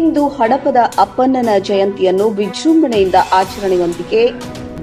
ಇಂದು ಹಡಪದ ಅಪ್ಪಣ್ಣನ ಜಯಂತಿಯನ್ನು ವಿಜೃಂಭಣೆಯಿಂದ ಆಚರಣೆಯೊಂದಿಗೆ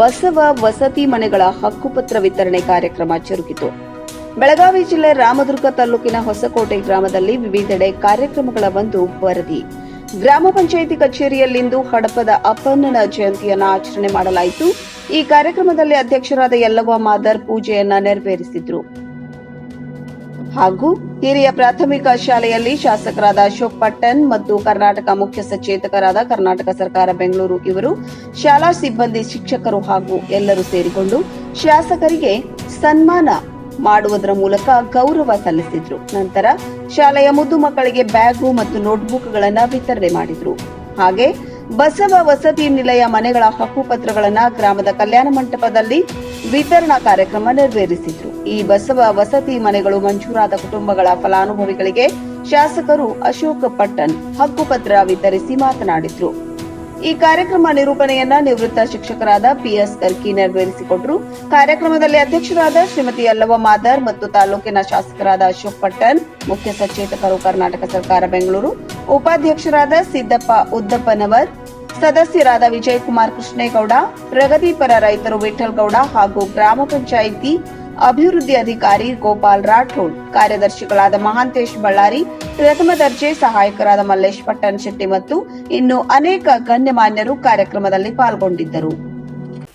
ಬಸವ ವಸತಿ ಮನೆಗಳ ಹಕ್ಕುಪತ್ರ ವಿತರಣೆ ಕಾರ್ಯಕ್ರಮ ಜರುಗಿತು. ಬೆಳಗಾವಿ ಜಿಲ್ಲೆ ರಾಮದುರ್ಗ ತಾಲೂಕಿನ ಹೊಸಕೋಟೆ ಗ್ರಾಮದಲ್ಲಿ ವಿವಿಧೆಡೆ ಕಾರ್ಯಕ್ರಮಗಳ ಒಂದು ವರದಿ. ಗ್ರಾಮ ಪಂಚಾಯಿತಿ ಕಚೇರಿಯಲ್ಲಿಂದು ಹಡಪದ ಅಪ್ಪಣ್ಣನ ಜಯಂತಿಯನ್ನು ಆಚರಣೆ ಮಾಡಲಾಯಿತು. ಈ ಕಾರ್ಯಕ್ರಮದಲ್ಲಿ ಅಧ್ಯಕ್ಷರಾದ ಯಲ್ಲವ್ವ ಮಾದರ್ ಪೂಜೆಯನ್ನ ನೆರವೇರಿಸಿದ್ರು. ಹಾಗೂ ಹಿರಿಯ ಪ್ರಾಥಮಿಕ ಶಾಲೆಯಲ್ಲಿ ಶಾಸಕರಾದ ಅಶೋಕ್ ಪಟ್ಟಣ್ ಮತ್ತು ಕರ್ನಾಟಕ ಮುಖ್ಯ ಸಚೇತಕರಾದ ಕರ್ನಾಟಕ ಸರ್ಕಾರ ಬೆಂಗಳೂರು ಇವರು ಶಾಲಾ ಸಿಬ್ಬಂದಿ ಶಿಕ್ಷಕರು ಹಾಗೂ ಎಲ್ಲರೂ ಸೇರಿಕೊಂಡು ಶಾಸಕರಿಗೆ ಸನ್ಮಾನ ಮಾಡುವುದರ ಮೂಲಕ ಗೌರವ ಸಲ್ಲಿಸಿದ್ರು. ನಂತರ ಶಾಲೆಯ ಮುದ್ದು ಮಕ್ಕಳಿಗೆ ಬ್ಯಾಗು ಮತ್ತು ನೋಟ್ಬುಕ್ಗಳನ್ನು ವಿತರಣೆ ಮಾಡಿದ್ರು. ಹಾಗೆ ಬಸವ ವಸತಿ ನಿಲಯ ಮನೆಗಳ ಹಕ್ಕುಪತ್ರಗಳನ್ನು ಗ್ರಾಮದ ಕಲ್ಯಾಣ ಮಂಟಪದಲ್ಲಿ ವಿತರಣಾ ಕಾರ್ಯಕ್ರಮ ನೆರವೇರಿಸಿದ್ರು. ಈ ಬಸವ ವಸತಿ ಮನೆಗಳು ಮಂಜೂರಾದ ಕುಟುಂಬಗಳ ಫಲಾನುಭವಿಗಳಿಗೆ ಶಾಸಕರು ಅಶೋಕ್ ಪಟ್ಟಣ್ ಹಕ್ಕುಪತ್ರ ವಿತರಿಸಿ ಮಾತನಾಡಿದ್ರು. ಈ ಕಾರ್ಯಕ್ರಮ ನಿರೂಪಣೆಯನ್ನ ನಿವೃತ್ತ ಶಿಕ್ಷಕರಾದ ಪಿಎಸ್ ಕರ್ಕಿ ನೆರವೇರಿಸಿಕೊಟ್ರು. ಕಾರ್ಯಕ್ರಮದಲ್ಲಿ ಅಧ್ಯಕ್ಷರಾದ ಶ್ರೀಮತಿ ಅಲ್ಲವ ಮಾದರ್ ಮತ್ತು ತಾಲೂಕಿನ ಶಾಸಕರಾದ ಅಶೋಕ್ ಪಟ್ಟಣ್ ಮುಖ್ಯ ಸಚೇತಕರು ಕರ್ನಾಟಕ ಸರ್ಕಾರ, ಬೆಂಗಳೂರು. ಉಪಾಧ್ಯಕ್ಷರಾದ ಸಿದ್ದಪ್ಪ ಉದ್ದಪ್ಪನವರ್, ಸದಸ್ಯರಾದ ವಿಜಯಕುಮಾರ್ ಕೃಷ್ಣೇಗೌಡ, ಪ್ರಗತಿಪರ ರೈತರು ವಿಠಲ್ಗೌಡ ಹಾಗೂ ಗ್ರಾಮ ಪಂಚಾಯಿತಿ ಅಭಿವೃದ್ಧಿ ಅಧಿಕಾರಿ ಗೋಪಾಲ್ ರಾಠೋಡ್, ಕಾರ್ಯದರ್ಶಿಗಳಾದ ಮಹಾಂತೇಶ್ ಬಳ್ಳಾರಿ, ಪ್ರಥಮ ದರ್ಜೆ ಸಹಾಯಕರಾದ ಮಲ್ಲೇಶ್ ಪಟ್ಟಣಶೆಟ್ಟಿ ಮತ್ತು ಇನ್ನು ಅನೇಕ ಗಣ್ಯಮಾನ್ಯರು ಕಾರ್ಯಕ್ರಮದಲ್ಲಿ ಪಾಲ್ಗೊಂಡಿದ್ದರು.